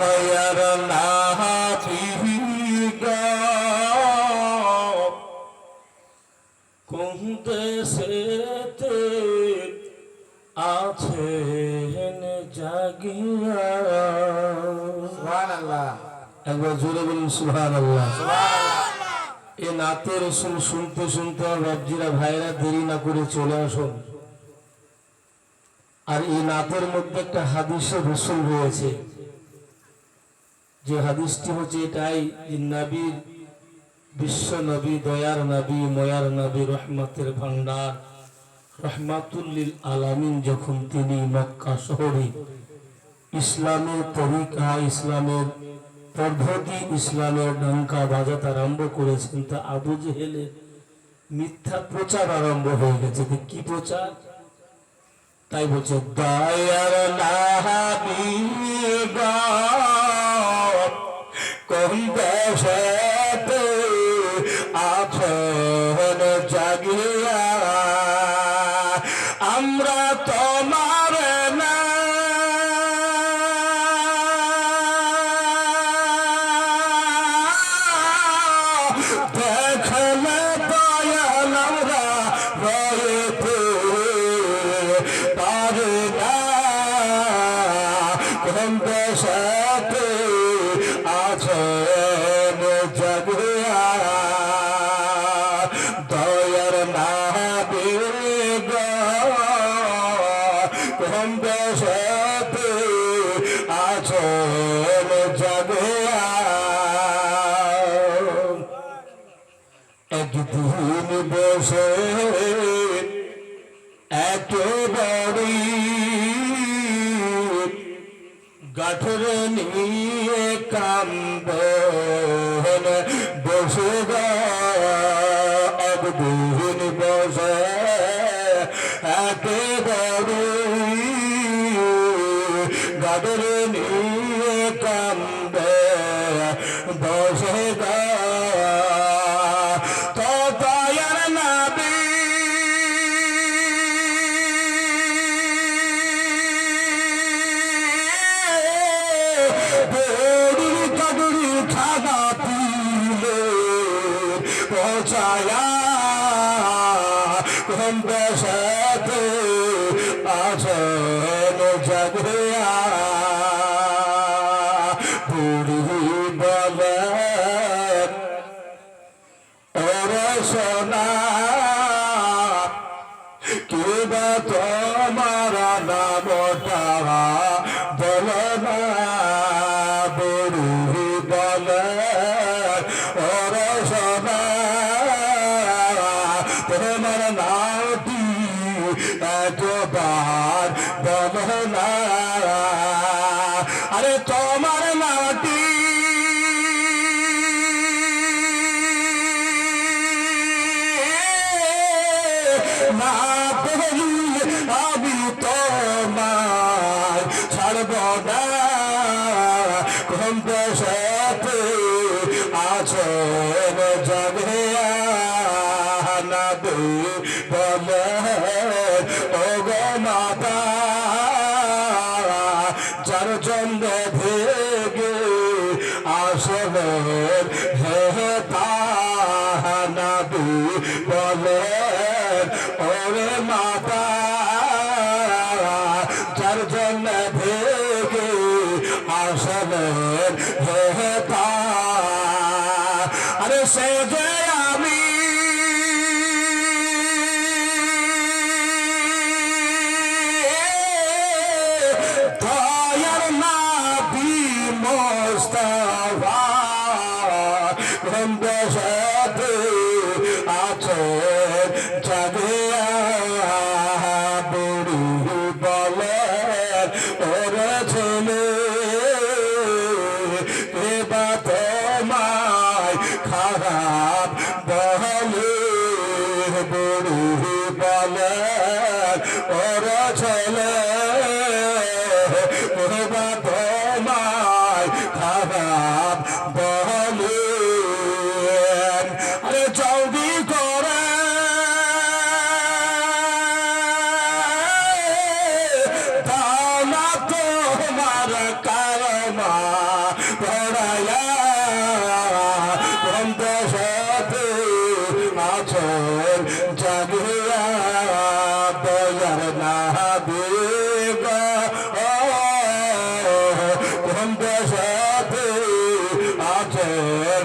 দয়ার নাহিগা কোন সুবহানাল্লাহ একবার জোরে বলুন সুহান আল্লাহ এ নাতে রসুল শুনতে শুনতে আমার বাবজিরা ভাইরা দেরি না করে চলে আসুন আর এই নাতের মধ্যে একটা হাদিসে রসুল রয়েছে। যে হাদিসটি হচ্ছে এটাই যে নবীর বিশ্ব নবী, দয়ার নবী, ময়ার নবী, রহমতের ভান্ডার রহমাতুল্লিল আলামিন যখন তিনি মক্কা শহরে ইসলামের তরিকা, ইসলামের পদ্ধতি, ইসলামের ডঙ্কা বাজাতে আরম্ভ করেছেন, তা আবু জেহেলের মিথ্যা প্রচার আরম্ভ হয়ে গেছে। কি প্রচার? তাই বলছে, দয়ার নাহাবিগা দেশেতে আছেন জাগিয়া, আমরা তোমার না। দেখলে দয়াল আমরা রয়েতে পারে না। কোন দেশাতে আছেন জাগিয়া দয়ার কোন দেশাতে আছেন জাগিয়া? একদিন বসে একেবারে গাঠর নিয়ে কান্দ। গাঠর নিয়ে কান্দ, বসে গা তো দয়ার কাদুরি খানা পিলে পৌঁছায়া কোন দেশাতে আছেন জাগিয়া আরে তোমার নামটি না আছেন জগে নবী বলে ও গো মাতা, যার জন্য ভেগে আসলেন হে তাহানাবি বলেন ওরে মাতা আরে সে যে আচর জাগিয়া বজার না কোন দেশতে আচর